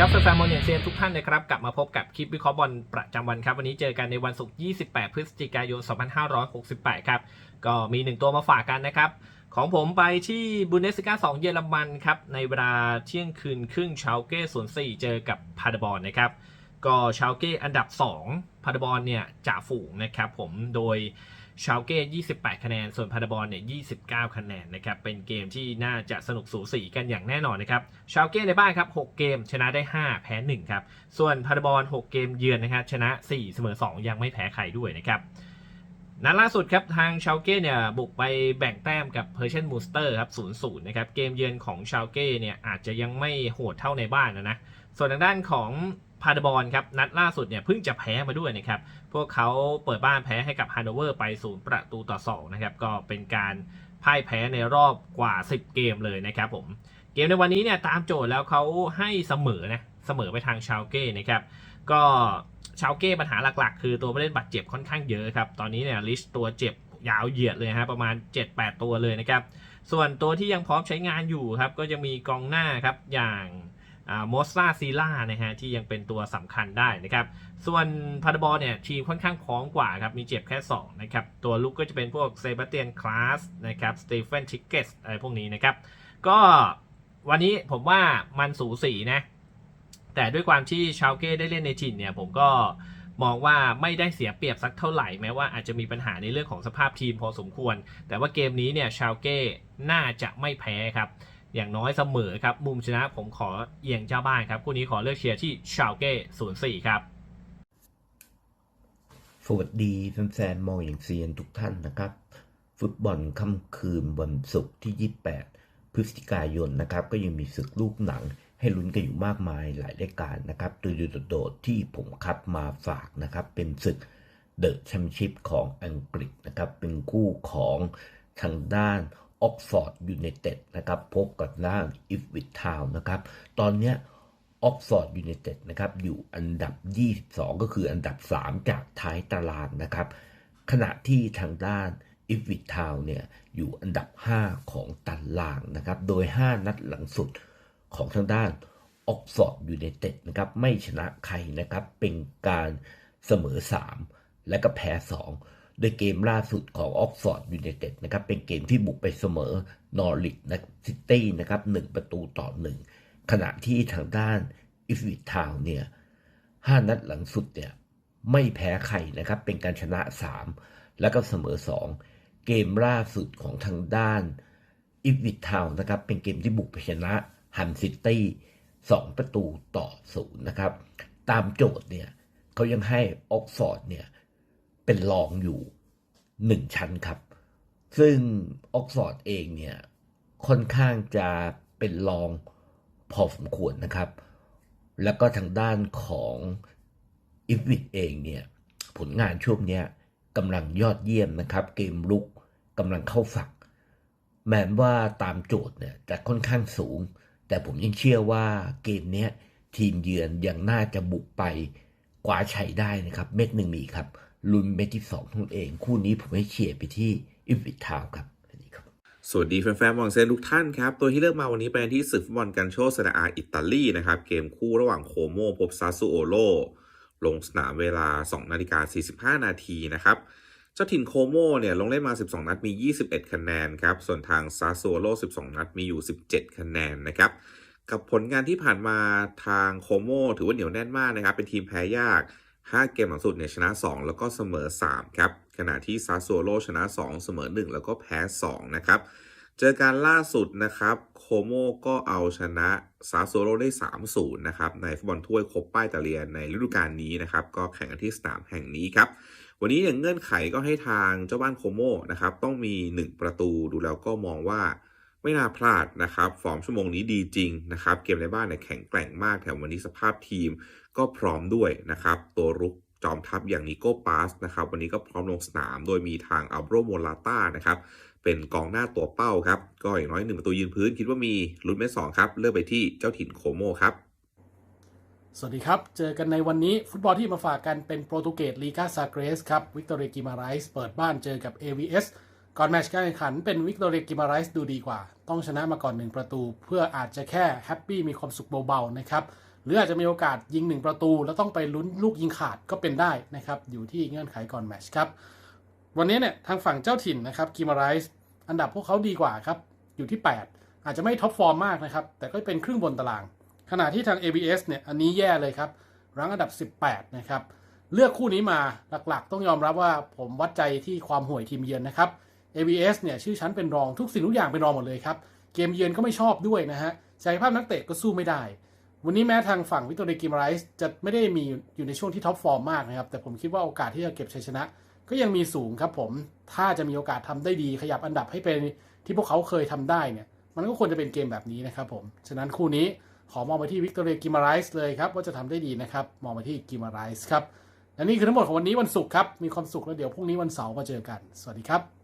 ครับแฟนๆมอนอย่างเซียนทุกท่านนะครับกลับมาพบกับคลิปวิเคราะห์บอลประจำวันครับ วันนี้เจอกันในวันศุกร์ 28 พฤศจิกายน 2568 ครับก็มี 1 ตัวมาฝากกันนะครับ ของผมไปที่บุนเดสกา2 เยอรมันครับในเวลาเที่ยงคืนครึ่งชาวเก้ส่วน4เจอกับพาดบอลนะครับก็ชาวเก้อันดับ 2พาดบอลเนี่ยจ่าฝูงนะครับผมโดย ชาวเก้ 28 คะแนน ส่วนพาดบอลเนี่ย 29 คะแนนนะครับ เป็นเกมที่น่าจะสนุกสูสีกันอย่างแน่นอนนะครับ ชาวเก้ในบ้านครับ 6 เกมชนะได้ 5 แพ้ 1 ครับ ส่วนพาดบอล 6 เกมเยือนนะครับ ชนะ 4 เสมอ 2 ยังไม่แพ้ใครด้วยนะครับนัดล่าสุดครับทางชาวเก้เนี่ยบุกไปแบ่งแต้มกับเพอร์เชนมูสเตอร์ครับ0-0นะครับ เกมเยือนของชาวเก้เนี่ยอาจจะยังไม่โหดเท่าในบ้านนะนะ ส่วนทางด้านของ พาดบอลครับนัดล่าสุดเนี่ยเพิ่งจะแพ้มาด้วยนะครับ พวกเขาเปิดบ้านแพ้ให้กับฮันโนเวอร์ไป 0 ประตูต่อ2นะครับก็เป็นการพ่ายแพ้ในรอบกว่า 10 เกมเลยนะครับผมเกมในวันนี้เนี่ยตามโจทย์แล้วเขาให้เสมอนะเสมอไปทางชาวเก้นะครับก็ชาวเก้ปัญหาหลักๆ คือตัวผู้เล่นบาดเจ็บค่อนข้างเยอะครับตอนนี้เนี่ยลิสต์ตัวเจ็บยาวเหยียดเลยฮะประมาณ 7-8 ตัวเลยนะครับส่วนตัวที่ยังพร้อมใช้งานอยู่ครับก็ยังมีกองหน้าครับอย่าง โมสซาซีล่านะฮะที่ยังเป็นตัวสำคัญได้นะครับ ส่วนพาดบอลเนี่ยทีมค่อนข้างพร้อมกว่าครับ มีเจ็บแค่ 2 นะครับ ตัวลุกก็จะเป็นพวกเซบาสเตียนคลาสนะครับสเตฟานชิกเกสอะไรพวกนี้นะครับ ก็วันนี้ผมว่ามันสูสีนะ แต่ด้วยความที่ชาวเก้ได้เล่นในถิ่นเนี่ย ผมก็มองว่าไม่ได้เสียเปรียบสักเท่าไหร่แม้ว่าอาจจะมีปัญหาในเรื่องของสภาพทีมพอสมควร แต่ว่าเกมนี้เนี่ยชาวเก้น่าจะไม่แพ้ครับ อย่างน้อยเสมอครับ มุมชนะผมขอเอียงเจ้าบ้านครับ คู่นี้ขอเลือกเชียร์ที่ชาวเก้04ครับ สวัสดีแฟนๆมองอย่างเซียนทุกท่านนะครับ ฟุตบอลค่ำคืนวันศุกร์ที่ 28 พฤศจิกายนนะครับ ก็ยังมีศึกลูกหนังให้ลุ้นกันอยู่มากมายหลายรายการนะครับโดยโดดๆที่ผมคัดมาฝากนะครับ เป็นศึกเดอะแชมเปี้ยนชิพของอังกฤษนะครับ เป็นคู่ของทางด้าน ออกฟอร์ดยูไนเต็ดนะครับพบกับด้าอิฟวิททาวนะครับตอนเนี้ยออกฟอร์ดยูไนเต็ดนะครับอยู่อันดับ 22 ก็คืออันดับ 3 จากท้ายตารางนะครับ ขณะที่ทางด้านอิฟวิททาวเนี่ยอยู่อันดับ 5 ของตารางนะครับโดย 5 นัดหลังสุดของทางด้านออกฟอร์ดยูไนเต็ดนะครับไม่ชนะใครนะครับเป็นการเสมอ 3 และก็แพ้ 2 โดยเกมล่าสุดของออกฟอร์ดยูไนเต็ดนะครับเป็นเกมที่บุกไปเสมอนอริกนะซิตี้นะครับ1ประตูต่อ1ขณะที่ทางด้านอิฟวิททาวเนี่ยห้านัดหลังสุดเนี่ยไม่แพ้ใครนะครับเป็นการชนะ 3 แล้วก็เสมอ 2 เกมล่าสุดของทางด้านอิฟวิททาวนะครับเป็นเกมที่บุกไปชนะฮันซิตี้2ประตูต่อศูนย์นะครับตามโจทย์เนี่ยเขายังให้ออกฟอร์ดเนี่ย เป็นรองอยู่1ชั้นครับ ซึ่งออกซฟอร์ดเองเนี่ยค่อนข้างจะเป็นรองพอสมควรนะครับ แล้วก็ทางด้านของอิฟวิดเองเนี่ยผลงานช่วงนี้กำลังยอดเยี่ยมนะครับ เกมลุกกำลังเข้าฝัก แม้ว่าตามโจทย์เนี่ยจะค่อนข้างสูง แต่ผมยังเชื่อว่าเกมนี้ทีมเยือนยังน่าจะบุกไปกว่าชัยได้นะครับ เม็ดหนึ่งมีครับ ลุนเม็ดที่สองทุนเอง คู่นี้ผมให้เชียร์ไปที่อิฟวิทาวครับสวัสดีครับสวัสดีแฟนๆมองเซนทุกท่านครับ ตัวที่เลือกมาวันนี้เป็นที่ศึกฟุตบอลกันโชเซนาอาอิตาลีนะครับ เกมคู่ระหว่างโคโมพบซาซูโอโลลงสนามเวลา 2 นาฬิกา 45 นาทีนะครับ เจ้าถิ่นโคโมเนี่ยลงเล่นมา 12 นัดมี 21 คะแนนครับ ส่วนทางซาซูโอโล12 นัดมีอยู่ 17 คะแนนนะครับ กับผลงานที่ผ่านมาทางโคโมถือว่าเหนียวแน่นมากนะครับ เป็นทีมแพ้ยาก 5 เกมหลังสุดเนี่ยชนะ 2 แล้วก็เสมอ 3 ครับ ขณะที่ซาซูโอโลชนะ 2 เสมอ 1 แล้วก็แพ้ 2 นะครับ เจอการล่าสุดนะครับ โคโมก็เอาชนะซาโซโลได้ 3-0 นะครับ ในฟุตบอลถ้วยคปป้าอิตาเลียนในฤดูกาลนี้นะครับ ก็แข่งกันที่สนามแห่งนี้ครับวันนี้อย่างเงื่อนไขก็ให้ทางเจ้าบ้านโคโมนะครับต้องมี 1 ประตูดูแล้วก็มองว่า ไม่น่าพลาดนะครับฟอร์มชั่วโมงนี้ดีจริงนะครับ เกมในบ้านเนี่ยแข็งแกร่งมากแถมวันนี้สภาพทีมก็พร้อมด้วยนะครับ ตัวรุกจอมทัพอย่างนิโก้ปาสนะครับ วันนี้ก็พร้อมลงสนาม โดยมีทางอัลโบรโมลาต้านะครับเป็นกองหน้าตัวเป้าครับ ก็อย่างน้อยหนึ่งประตูยืนพื้น คิดว่ามีลุ้นเม็ดสองครับ เลือกไปที่เจ้าถิ่นโคโมครับ สวัสดีครับ เจอกันในวันนี้ฟุตบอลที่มาฝากกันเป็นโปรตุเกสลีกาซาเกรสครับวิกตอเรียกิมาไรส์เปิดบ้านเจอกับ AVS ก่อนแมตช์การแข่งขันเป็นวิกตอเรียกิมาไรส์ดูดีกว่า ต้องชนะมาก่อน1ประตู เพื่ออาจจะแค่แฮปปี้มีความสุขเบาๆนะครับหรืออาจจะมีโอกาสยิง1ประตู แล้วต้องไปลุ้นลูกยิงขาดก็เป็นได้นะครับอยู่ที่เงื่อนไขก่อนแมตชครับวันนี้เนี่ยทางฝั่งเจ้าถิ่นนะครับกิมาไรส์อันดับพวกเขาดีกว่าครับอยู่ที่ 8 อาจจะไม่ท็อปฟอร์มมากนะครับแต่ก็เป็นครึ่งบนตาราง ขณะที่ทาง ABS เนี่ยอันนี้แย่เลยครับรั้งอันดับ 18 นะครับเลือกคู่นี้มาหลักๆ ต้องยอมรับว่าผมวัดใจที่ความห่วยทีมเยือนนะครับ ABS เนี่ยชื่อชั้นเป็นรองทุกสิ่งทุกอย่างเป็นรองหมดเลยครับ เกมเยือนก็ไม่ชอบด้วยนะฮะศักยภาพนักเตะก็สู้ไม่ได้ วันนี้แม้ทางฝั่งวิตอเรียกิมไรส์จะไม่ได้มีอยู่ในช่วงที่ท็อปฟอร์มมากนะครับ แต่ผมคิดว่าโอกาสที่จะเก็บชัยชนะ ก็ยังมีสูงครับผม ถ้าจะมีโอกาสทำได้ดีขยับอันดับให้เป็นที่พวกเขาเคยทำได้เนี่ย มันก็ควรจะเป็นเกมแบบนี้นะครับผม ฉะนั้นคู่นี้ขอมองไปที่วิกตอเรียกิมาไรส์เลยครับว่าจะทำได้ดีนะครับ มองไปที่กิมาไรส์ครับ และนี่คือทั้งหมดของวันนี้วันศุกร์ครับ มีความสุขแล้วเดี๋ยวพรุ่งนี้วันเสาร์มาเจอกัน สวัสดีครับ